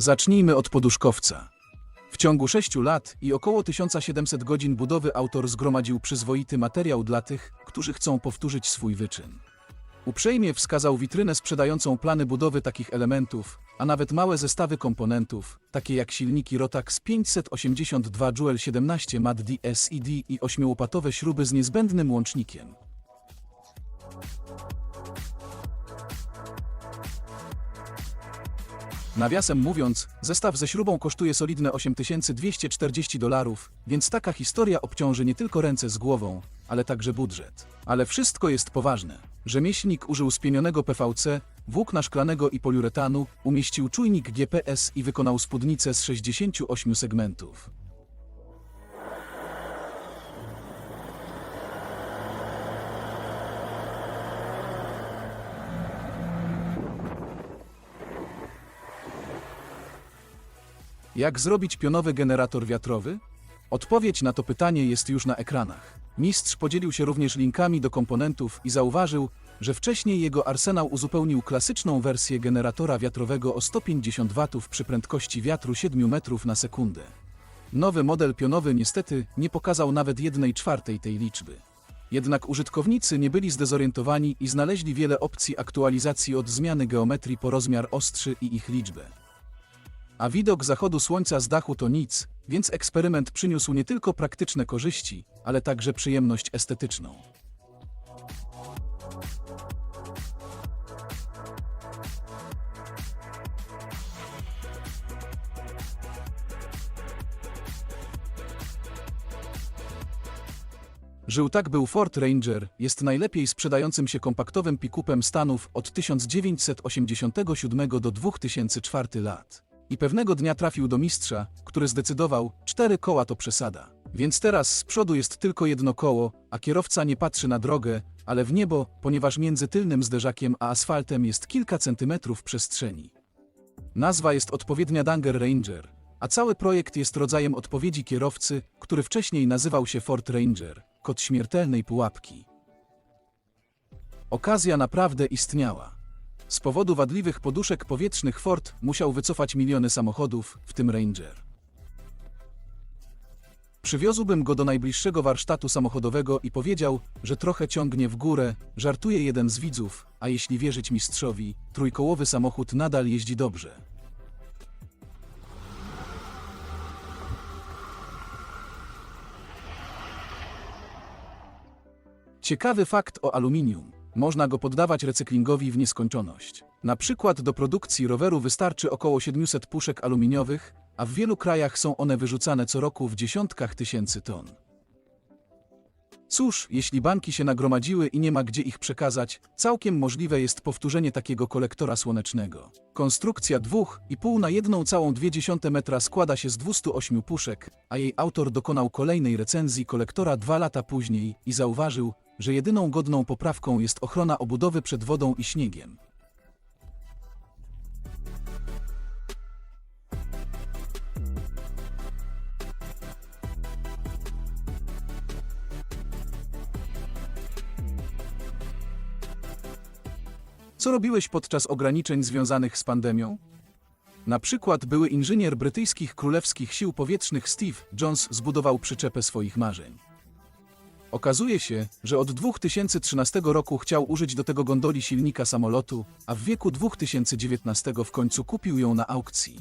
Zacznijmy od poduszkowca. W ciągu 6 lat i około 1700 godzin budowy autor zgromadził przyzwoity materiał dla tych, którzy chcą powtórzyć swój wyczyn. Uprzejmie wskazał witrynę sprzedającą plany budowy takich elementów, a nawet małe zestawy komponentów, takie jak silniki Rotax 582 Joule 17 MAD DSED i ośmiłopatowe śruby z niezbędnym łącznikiem. Nawiasem mówiąc, zestaw ze śrubą kosztuje solidne 8240 dolarów, więc taka historia obciąży nie tylko ręce z głową, ale także budżet. Ale wszystko jest poważne. Rzemieślnik użył spienionego PVC, włókna szklanego i poliuretanu, umieścił czujnik GPS i wykonał spódnicę z 68 segmentów. Jak zrobić pionowy generator wiatrowy? Odpowiedź na to pytanie jest już na ekranach. Mistrz podzielił się również linkami do komponentów i zauważył, że wcześniej jego arsenał uzupełnił klasyczną wersję generatora wiatrowego o 150 W przy prędkości wiatru 7 metrów na sekundę. Nowy model pionowy niestety nie pokazał nawet jednej czwartej tej liczby. Jednak użytkownicy nie byli zdezorientowani i znaleźli wiele opcji aktualizacji od zmiany geometrii po rozmiar ostrzy i ich liczbę. A widok zachodu słońca z dachu to nic, więc eksperyment przyniósł nie tylko praktyczne korzyści, ale także przyjemność estetyczną. Żył tak był Ford Ranger, jest najlepiej sprzedającym się kompaktowym pick-upem Stanów od 1987 do 2004 lat. I pewnego dnia trafił do mistrza, który zdecydował, cztery koła to przesada. Więc teraz z przodu jest tylko jedno koło, a kierowca nie patrzy na drogę, ale w niebo, ponieważ między tylnym zderzakiem a asfaltem jest kilka centymetrów przestrzeni. Nazwa jest odpowiednia Danger Ranger, a cały projekt jest rodzajem odpowiedzi kierowcy, który wcześniej nazywał się Ford Ranger, kod śmiertelnej pułapki. Okazja naprawdę istniała. Z powodu wadliwych poduszek powietrznych Ford musiał wycofać miliony samochodów, w tym Ranger. Przywiózłbym go do najbliższego warsztatu samochodowego i powiedział, że trochę ciągnie w górę, żartuje jeden z widzów, a jeśli wierzyć mistrzowi, trójkołowy samochód nadal jeździ dobrze. Ciekawy fakt o aluminium. Można go poddawać recyklingowi w nieskończoność. Na przykład do produkcji roweru wystarczy około 700 puszek aluminiowych, a w wielu krajach są one wyrzucane co roku w dziesiątkach tysięcy ton. Cóż, jeśli banki się nagromadziły i nie ma gdzie ich przekazać, całkiem możliwe jest powtórzenie takiego kolektora słonecznego. Konstrukcja 2,5 na 1,2 metra składa się z 208 puszek, a jej autor dokonał kolejnej recenzji kolektora dwa lata później i zauważył, że jedyną godną poprawką jest ochrona obudowy przed wodą i śniegiem. Co robiłeś podczas ograniczeń związanych z pandemią? Na przykład były inżynier brytyjskich królewskich sił powietrznych Steve Jones zbudował przyczepę swoich marzeń. Okazuje się, że od 2013 roku chciał użyć do tego gondoli silnika samolotu, a w wieku 2019 w końcu kupił ją na aukcji.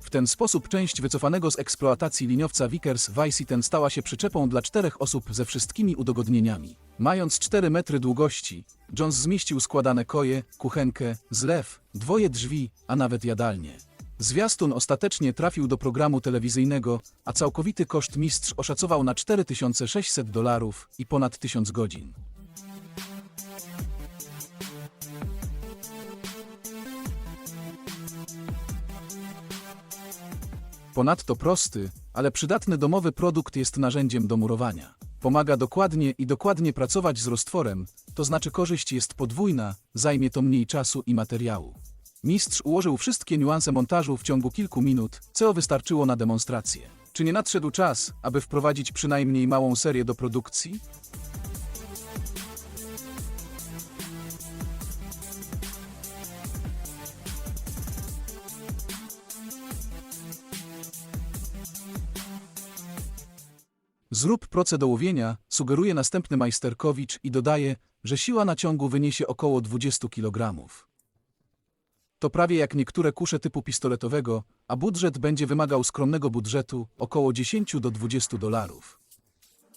W ten sposób część wycofanego z eksploatacji liniowca Vickers Viciten stała się przyczepą dla czterech osób ze wszystkimi udogodnieniami. Mając 4 metry długości, Jones zmieścił składane koje, kuchenkę, zlew, dwoje drzwi, a nawet jadalnię. Zwiastun ostatecznie trafił do programu telewizyjnego, a całkowity koszt mistrz oszacował na 4600 dolarów i ponad 1000 godzin. Ponadto prosty, ale przydatny domowy produkt jest narzędziem do murowania. Pomaga dokładnie i dokładnie pracować z roztworem, to znaczy korzyść jest podwójna, zajmie to mniej czasu i materiału. Mistrz ułożył wszystkie niuanse montażu w ciągu kilku minut, co wystarczyło na demonstrację. Czy nie nadszedł czas, aby wprowadzić przynajmniej małą serię do produkcji? Zrób proce do łowienia, sugeruje następny majsterkowicz i dodaje, że siła naciągu wyniesie około 20 kg. To prawie jak niektóre kusze typu pistoletowego, a budżet będzie wymagał skromnego budżetu, około 10 do 20 dolarów.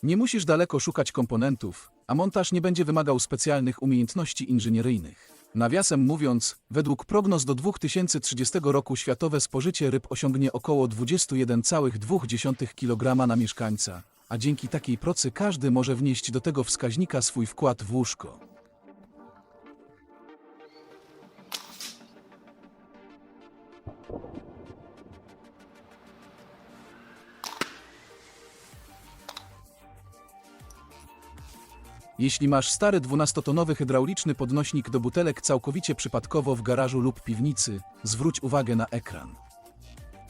Nie musisz daleko szukać komponentów, a montaż nie będzie wymagał specjalnych umiejętności inżynieryjnych. Nawiasem mówiąc, według prognoz do 2030 roku światowe spożycie ryb osiągnie około 21,2 kg na mieszkańca, a dzięki takiej procy każdy może wnieść do tego wskaźnika swój wkład w łóżko. Jeśli masz stary 12-tonowy hydrauliczny podnośnik do butelek całkowicie przypadkowo w garażu lub piwnicy, zwróć uwagę na ekran.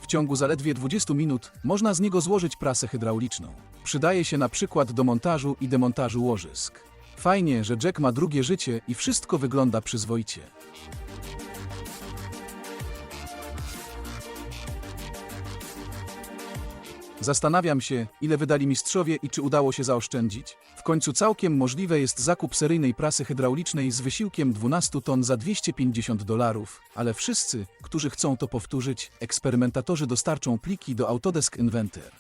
W ciągu zaledwie 20 minut można z niego złożyć prasę hydrauliczną. Przydaje się na przykład do montażu i demontażu łożysk. Fajnie, że Jack ma drugie życie i wszystko wygląda przyzwoicie. Zastanawiam się, ile wydali mistrzowie i czy udało się zaoszczędzić. W końcu całkiem możliwe jest zakup seryjnej prasy hydraulicznej z wysiłkiem 12 ton za 250 dolarów, ale wszyscy, którzy chcą to powtórzyć, eksperymentatorzy dostarczą pliki do Autodesk Inventor.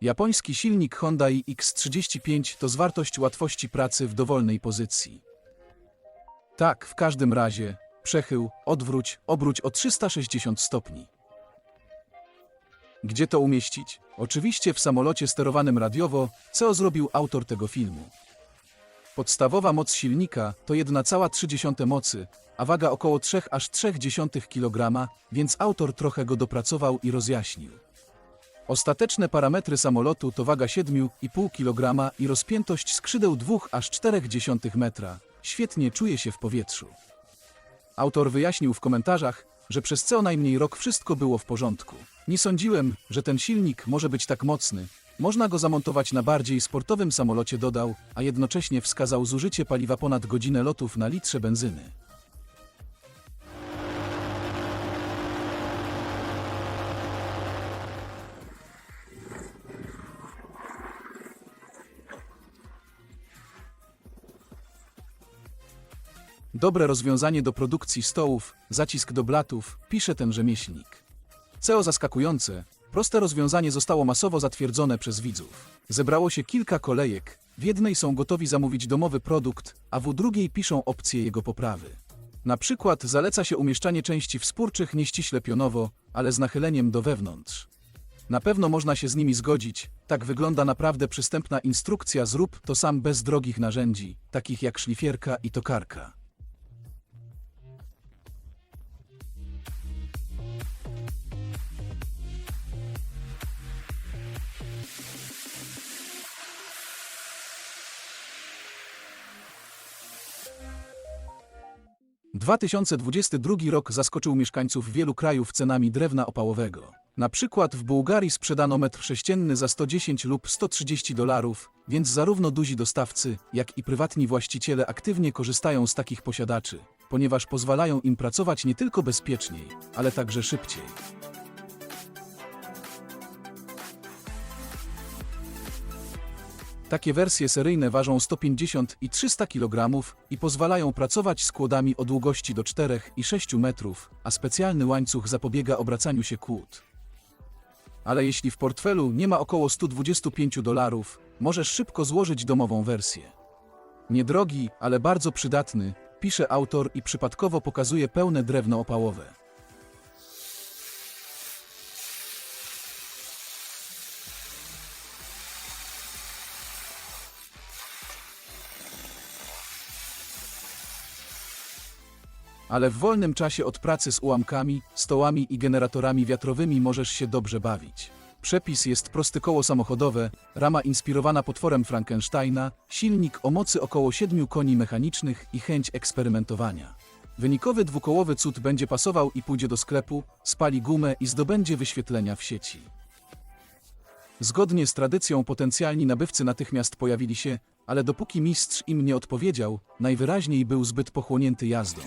Japoński silnik Honda X35 to zwartość łatwości pracy w dowolnej pozycji. Tak, w każdym razie, przechył, odwróć, obróć o 360 stopni. Gdzie to umieścić? Oczywiście w samolocie sterowanym radiowo, co zrobił autor tego filmu. Podstawowa moc silnika to 1,3 mocy, a waga około 3 aż 0,3 kg, więc autor trochę go dopracował i rozjaśnił. Ostateczne parametry samolotu to waga 7,5 kg i rozpiętość skrzydeł 2 aż 0,4 metra. Świetnie czuje się w powietrzu. Autor wyjaśnił w komentarzach, że przez co najmniej rok wszystko było w porządku. Nie sądziłem, że ten silnik może być tak mocny. Można go zamontować na bardziej sportowym samolocie dodał, a jednocześnie wskazał zużycie paliwa ponad godzinę lotów na litrze benzyny. Dobre rozwiązanie do produkcji stołów, zacisk do blatów, pisze ten rzemieślnik. CO zaskakujące, proste rozwiązanie zostało masowo zatwierdzone przez widzów. Zebrało się kilka kolejek, w jednej są gotowi zamówić domowy produkt, a w drugiej piszą opcje jego poprawy. Na przykład zaleca się umieszczanie części wspórczych nieściśle pionowo, ale z nachyleniem do wewnątrz. Na pewno można się z nimi zgodzić, tak wygląda naprawdę przystępna instrukcja zrób to sam bez drogich narzędzi, takich jak szlifierka i tokarka. – 2022 rok zaskoczył mieszkańców wielu krajów cenami drewna opałowego. Na przykład w Bułgarii sprzedano metr sześcienny za 110 lub 130 dolarów, więc zarówno duzi dostawcy, jak i prywatni właściciele aktywnie korzystają z takich posiadaczy, ponieważ pozwalają im pracować nie tylko bezpieczniej, ale także szybciej. Takie wersje seryjne ważą 150 i 300 kg i pozwalają pracować z kłodami o długości do 4 i 6 metrów, a specjalny łańcuch zapobiega obracaniu się kłód. Ale jeśli w portfelu nie ma około 125 dolarów, możesz szybko złożyć domową wersję. Niedrogi, ale bardzo przydatny, pisze autor i przypadkowo pokazuje pełne drewno opałowe. Ale w wolnym czasie od pracy z ułamkami, stołami i generatorami wiatrowymi możesz się dobrze bawić. Przepis jest prosty koło samochodowe, rama inspirowana potworem Frankensteina, silnik o mocy około 7 koni mechanicznych i chęć eksperymentowania. Wynikowy dwukołowy cud będzie pasował i pójdzie do sklepu, spali gumę i zdobędzie wyświetlenia w sieci. Zgodnie z tradycją potencjalni nabywcy natychmiast pojawili się, ale dopóki mistrz im nie odpowiedział, najwyraźniej był zbyt pochłonięty jazdą.